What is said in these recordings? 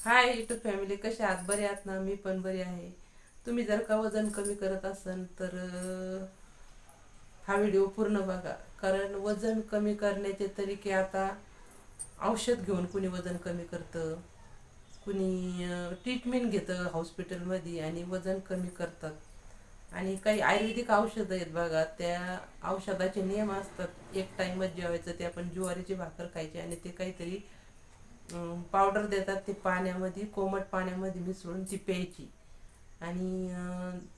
हाय YouTube family कशा आहात? बरे आहात ना? मी पण बरी आहे. तुम्ही जर का वजन कमी करत असाल तर हा व्हिडिओ पूर्ण बघा. कारण वजन कमी करण्याचे तरीके आता औषध घेऊन कुणी वजन कमी करतं कुणी ट्रीटमेंट घेतं हॉस्पिटलमध्ये आणि वजन कमी करतात. आणि काही आयुर्वेदिक औषधं आहेत बघा त्या औषधाचे नियम असतात. एक टाईमच जेवायचं ते आपण ज्वारीची भाकर खायची आणि ते काहीतरी पावडर देतात ते पाण्यामध्ये कोमट पाण्यामध्ये मिसळून ती प्यायची. आणि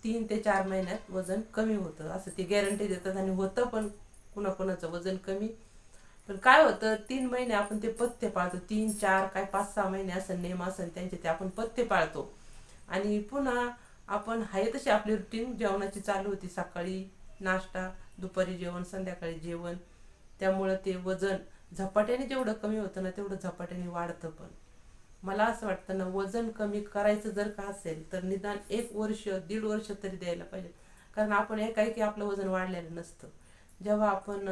तीन ते चार महिन्यात वजन कमी होतं. असं ते गॅरंटी देतात आणि होतं पण कुणाकुणाचं वजन कमी. पण काय होतं तीन महिने आपण ते पथ्य पाळतो. तीन चार काय पाच सहा महिने असं नेम असं त्यांचे ते आपण पथ्य पाळतो. आणि पुन्हा आपण आहे तशी आपली रुटीन जेवणाची चालू होती. सकाळी नाश्ता दुपारी जेवण संध्याकाळी जेवण. त्यामुळं ते वजन झपाट्याने जेवढं कमी होतं ना तेवढं झपाट्याने वाढतं पण. मला असं वाटतं ना वजन कमी करायचं जर का असेल तर निदान एक वर्ष दीड वर्ष तरी द्यायला पाहिजे. कारण आपण एकाएकी आपलं वजन वाढलेलं नसतं. जेव्हा आपण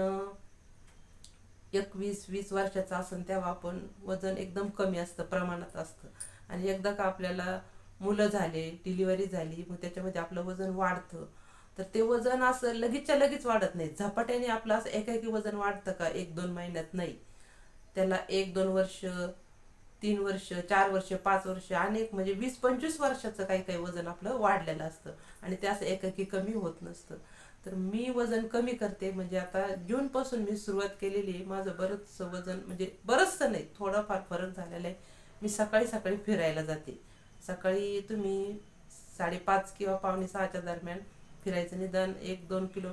एकवीस वीस वर्षाचं असेल तेव्हा आपण वजन एकदम कमी असतं प्रमाणात असतं. आणि एकदा का आपल्याला मुलं झाले डिलिव्हरी झाली मग त्याच्यामध्ये आपलं वजन वाढतं. तर ते वजन असं लगेचच्या लगेच वाढत नाही. झपाट्याने आपलं असं एकाएकी वजन वाढतं का एक दोन महिन्यात? नाही. त्याला एक दोन वर्ष तीन वर्ष चार वर्ष पाच वर्ष अनेक म्हणजे वीस पंचवीस वर्षाचं काही काही वजन आपलं वाढलेलं असतं आणि ते असं एकाकी कमी होत नसतं. तर मी वजन कमी करते. म्हणजे आता जूनपासून मी सुरुवात केलेली आहे. माझं बरंचसं वजन म्हणजे बरंचसं नाही थोडाफार फरक झालेला आहे. मी सकाळी सकाळी फिरायला जाते. सकाळी तुम्ही साडेपाच किंवा पावणे सहाच्या दरम्यान फिरायचं निदान एक दोन किलो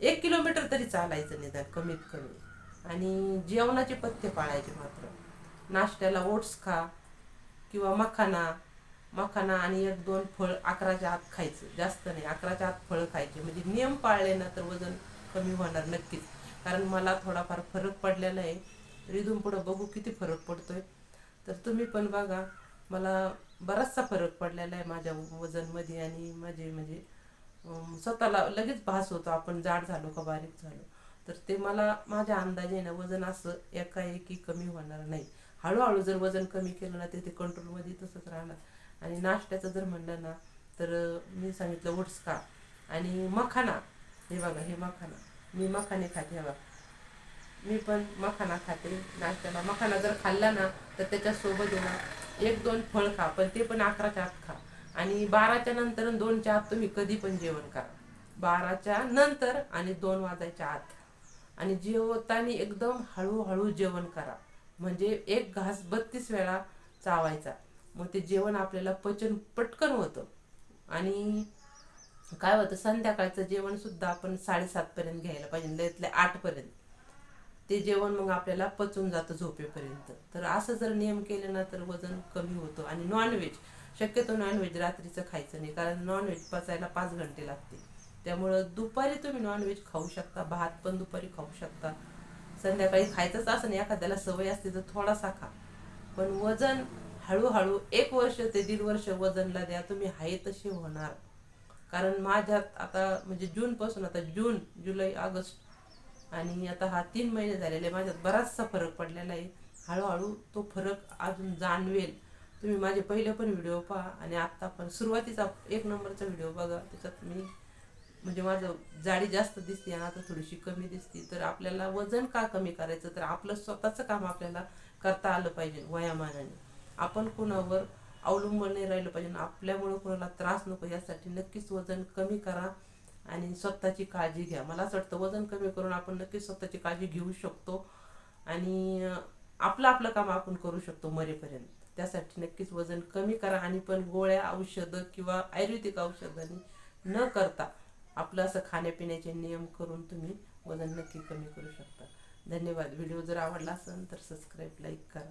एक किलोमीटर तरी चालायचं निदान कमीत कमी. आणि जेवणाचे पथ्य पाळायचे मात्र. नाश्त्याला ओट्स खा किंवा मखाना मखाना आणि एक दोन फळ अकराच्या आत खायचं. जास्त नाही अकराच्या आत फळं खायचे. म्हणजे नियम पाळले ना तर वजन कमी होणार नक्कीच. कारण मला थोडाफार फरक पडलेला आहे. तर पुढं बघू किती फरक पडतोय. तर तुम्ही पण बघा. मला बराचसा फरक पडलेला आहे माझ्या वजनमध्ये आणि माझे म्हणजे स्वतःला लगेच भास होतो आपण जाड झालो का बारीक झालो. तर ते मला माझ्या अंदाजे ना वजन असं एकाएकी कमी होणार नाही. हळूहळू जर वजन कमी केलं ना ते ते कंट्रोलमध्ये तसंच राहणार. आणि नाश्त्याचं जर म्हणलं ना तर मी सांगितलं ओट्स खा आणि मखाना. हे बघा हे मखाना. मी मखाने खाते हे बघा. मी पण मखाना खाते नाश्त्याला. मखाना जर खाल्ला ना तर त्याच्यासोबत आहे ना एक दोन फळ खा पण ते पण अकराच्या आत खा. आणि बाराच्या नंतर दोनच्या आत तुम्ही कधी पण जेवण करा. बाराच्या नंतर आणि दोन वाजायच्या आत. आणि जेवताना एकदम हळूहळू जेवण करा. म्हणजे एक घास बत्तीस वेळा चावायचा. मग ते जेवण आपल्याला पचन पटकन होतं. आणि काय होतं संध्याकाळचं जेवण सुद्धा आपण साडेसातपर्यंत घ्यायला पाहिजे लयतल्या आठपर्यंत. ते जेवण मग आपल्याला पचून जातं झोपेपर्यंत. तर असं जर नियम केले ना तर वजन कमी होतं. आणि नॉनव्हेज शक्यतो नॉनव्हेज रात्रीचं खायचं नाही कारण नॉनव्हेज पचायला पाच घंटे लागते. त्यामुळं दुपारी तुम्ही नॉनव्हेज खाऊ शकता भात पण दुपारी खाऊ शकता. संध्याकाळी खायचंच असं नाही एखाद्याला सवय असते तर थोडासा खा. पण वजन हळूहळू एक वर्ष ते दीड वर्ष वजनला द्या तुम्ही आहे तसे होणार. कारण माझ्यात आता म्हणजे जूनपासून आता जून जुलै ऑगस्ट आणि आता हा तीन महिने झालेले आहे. माझ्यात बराचसा फरक पडलेला आहे. हळूहळू तो फरक अजून जाणवेल. तुम्ही माझे पहिले पण व्हिडिओ पहा आणि आत्ता पण. सुरुवातीचा एक नंबरचा व्हिडिओ बघा. त्याच्यात मी म्हणजे माझं जाडी जास्त दिसते आणि आता थोडीशी कमी दिसते. तर आपल्याला वजन का कमी करायचं? तर आपलं स्वतःचं काम आपल्याला करता आलं पाहिजे वयामानाने. आपण कुणावर अवलंबून नाही राहिलं पाहिजे. आपल्यामुळं कोणाला त्रास नको. यासाठी नक्कीच वजन कमी करा. आणि स्वतःची काळजी घ्या. मला असं वाटतं वजन कमी करून आपण नक्कीच स्वतःची काळजी घेऊ शकतो. आणि आपलं आपलं काम आपण करू शकतो मरेपर्यंत. त्यासाठी नक्कीच वजन कमी करा आणि पण गोळ्या औषधं किंवा आयुर्वेदिक औषधांनी न करता आपलं असं खाण्यापिण्याचे नियम करून तुम्ही वजन नक्की कमी करू शकता. धन्यवाद. व्हिडिओ जर आवडला असेल तर सबस्क्राईब लाईक करा.